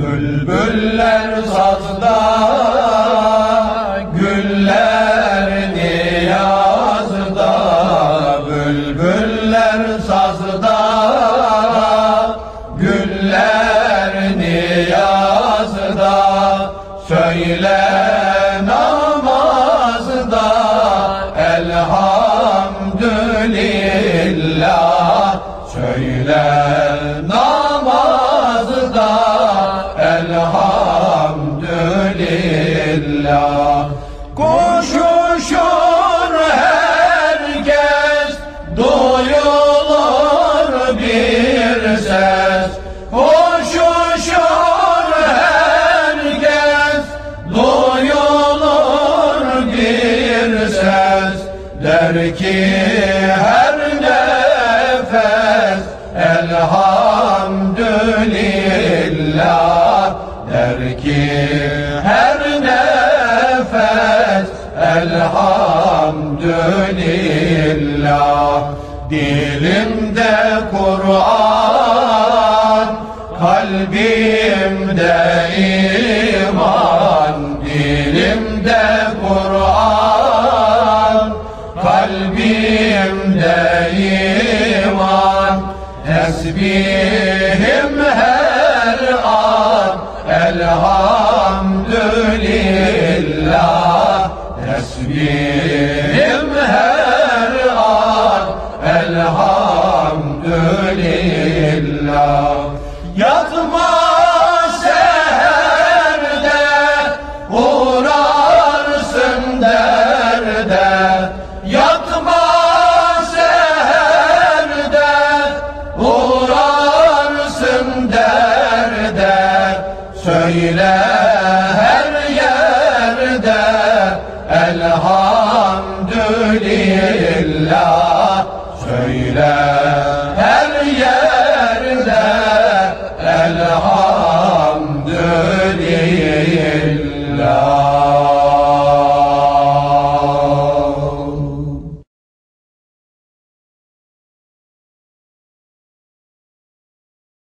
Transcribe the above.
Bülbüller sazda, güller niyazda, bülbüller sazda, güller niyazda, söyle namazda, elhamdülillah, söyle namazda, elhamdülillah. Koşuşur herkes, duyulur bir ses. Koşuşur herkes, duyulur bir ses. Der ki her nefes, elhamdülillah. Der ki Dilimde Kur'an, kalbimde iman. Dilimde Kur'an, kalbimde iman. Tesbihim her an, elhamdülillah. Elhamdülillah. Yatma seherde, uğrarsın derde. Yatma seherde, uğrarsın derde. Söyle her yerde, elhamdülillah. لله. يرضى الحمد لله.